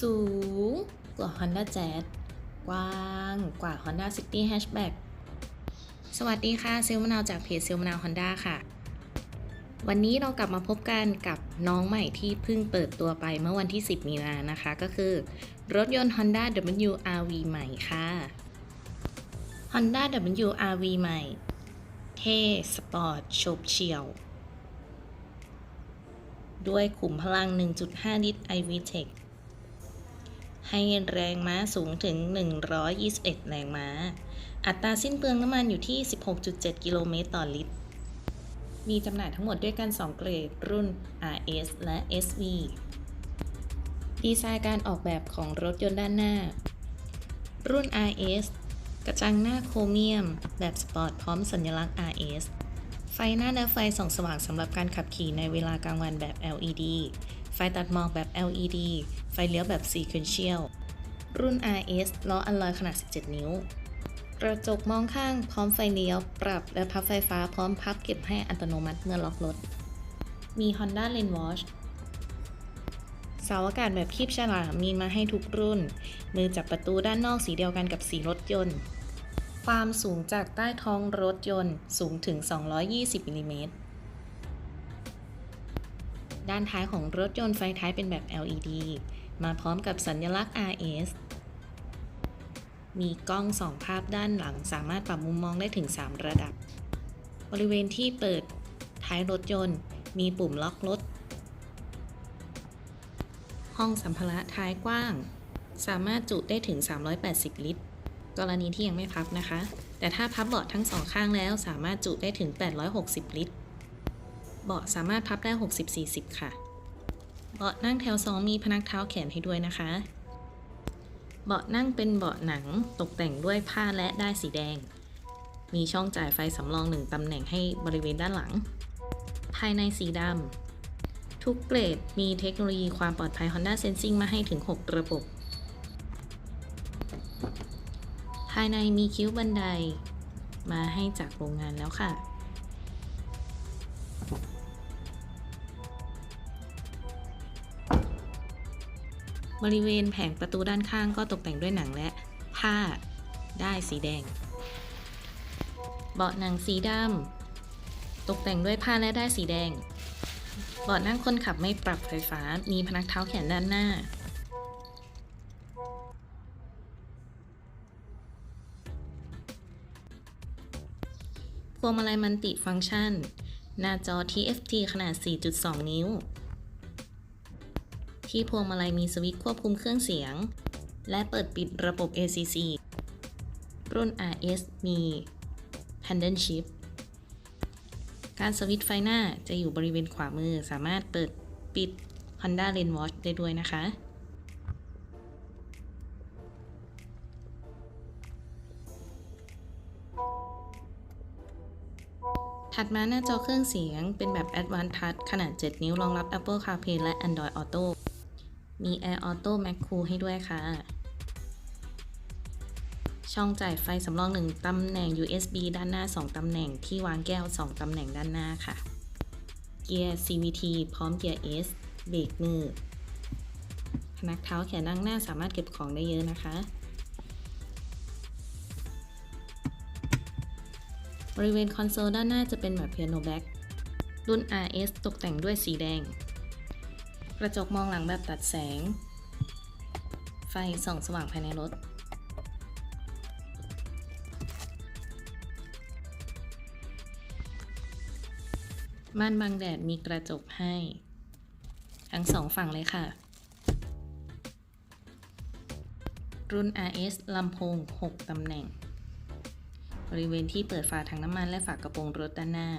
สูงกว่า Honda Jazz กว้างกว่า Honda City Hatchback สวัสดีค่ะเซลลมะนาวจากเพจเซลลมะนาว Honda ค่ะ วันนี้เรากลับมาพบกันกับน้องใหม่ที่เพิ่งเปิดตัวไปเมื่อวันที่ 10 มีนานะคะ ก็คือ รถยนต์ Honda WRV ใหม่ค่ะ Honda WRV ใหม่ เท่สปอร์ตโฉบเฉี่ยว ด้วยขุมพลัง 1.5 ลิตร iVTEC ให้แรงม้าสูงถึง 121 แรงม้า อัตราสิ้นเปลืองน้ำมันอยู่ที่ 16.7 กิโลเมตรต่อลิตร มีจำหน่ายทั้งหมดด้วยกัน 2 เกรด รุ่น RS และ SV ดีไซน์การออกแบบของรถยนต์ด้านหน้า รุ่น RS กระจังหน้าโครเมียม แบบสปอร์ตพร้อมสัญลักษณ์ RS ไฟหน้าและไฟส่องสว่างสำหรับการขับขี่ในเวลากลางวันแบบ LED ไฟตัดหมอกแบบ LED ไฟเลี้ยวแบบ Sequential รุ่น RS ล้ออัลลอยขนาด 17 นิ้ว กระจกมองข้างพร้อมไฟเลี้ยว ปรับและพับไฟฟ้าพร้อมพับเก็บให้อัตโนมัติเมื่อล็อกรถ มี Honda Lane Watch เสาอากาศแบบคีบฉลามมีมาให้ทุกรุ่น มือจับประตูด้านนอกสีเดียวกันกับสีรถยนต์ ความสูงจากใต้ท้องรถยนต์สูงถึง 220มิลลิเมตร ด้านท้ายของรถยนต์ไฟท้ายเป็นแบบ LED มาพร้อมกับสัญลักษณ์ RS มีกล้องสองภาพด้านหลังสามารถปรับมุมมองได้ถึง 3 ระดับ บริเวณที่เปิดท้ายรถยนต์ มีปุ่มล็อกรถ ห้องสัมภาระท้ายกว้าง สามารถจุได้ถึง 380 ลิตร กรณีที่ยังไม่พับนะคะ แต่ถ้าพับเบาะทั้งสองข้างแล้วสามารถจุได้ถึง 860 ลิตร เบาะสามารถพับได้ 60-40 ค่ะ เบาะนั่งแถว 2 มีพนักเท้าแขนให้ด้วยนะคะ เบาะนั่งเป็นเบาะหนังตกแต่งด้วยผ้าและได้ายสีแดง มีช่องจ่ายไฟสำรองหนึ่งตำแหน่งให้บริเวณด้านหลัง ภายในสีดำ ทุกเกรดมีเทคโนโลยีความปลอดภัย Honda Sensing มาให้ถึง 6 ระบบ ภายในมีคิ้วบันไดมาให้จากโรงงานแล้วค่ะ บริเวณแผงประตูด้านข้างก็ตกแต่งด้วยหนังและผ้าได้สีแดง เบาะหนังสีดำตกแต่งด้วยผ้าและได้สีแดง เบาะนั่งคนขับไม่ปรับไฟฟ้า มีพนักเท้าแขนด้านหน้า พวงมาลัยมันติฟังก์ชัน หน้าจอ TFT ขนาด 4.2 นิ้ว ที่พวงมาลัยมีสวิตช์ควบคุมเครื่องเสียง และเปิดปิดระบบ ACC รุ่น RS มี Pendant Shift การสวิตช์ไฟหน้าจะอยู่บริเวณขวามือสามารถเปิดปิด Honda Lane Watch ได้ด้วยนะคะ ถัดมาหน้าจอเครื่องเสียงเป็นแบบ Advanced Touch ขนาด 7 นิ้วรองรับ Apple CarPlay และ Android Auto มี Air Auto Mac Cool ให้ด้วยค่ะ ช่องจ่ายไฟสำรอง 1ตำแหน่ง USB ด้านหน้า 2ตำแหน่งที่วางแก้ว 2ตำแหน่งด้านหน้าค่ะ เกียร์ CVT พร้อมเกียร์ S เบรกมือพนักเท้าแขนนั่งหน้าสามารถเก็บของได้เยอะนะคะ บริเวณคอนโซลด้านหน้าจะเป็นแบบเปียโนแบ็กรุ่น RS ตกแต่งด้วยสีแดง กระจกมองหลังแบบตัดแสง ไฟส่องสว่างภายในรถ ม่านบังแดดมีกระจกให้ ทั้งสองฝั่งเลยค่ะ รุ่น RS ลำโพง 6 ตำแหน่ง บริเวณที่เปิดฝาถังน้ำมันและฝากระโปรงรถด้านหน้า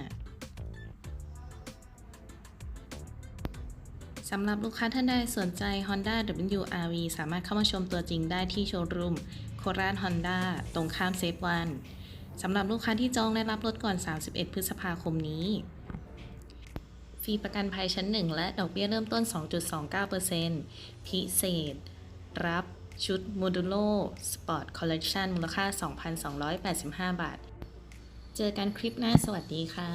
สำหรับลูกค้าท่านใดสนใจ Honda WRV สามารถเข้ามาชมตัวจริงได้ที่โชว์รูมโคราช Honda ตรงข้ามเซฟวันสำหรับลูกค้าที่จองและรับรถก่อน 31 พฤษภาคมนี้ ฟรีประกันภัยชั้น 1 และดอกเบี้ยเริ่มต้น 2.29%พิเศษ รับชุด Modulo Sport Collection มูลค่า 2,285 บาท เจอกันคลิปหน้าสวัสดีค่ะ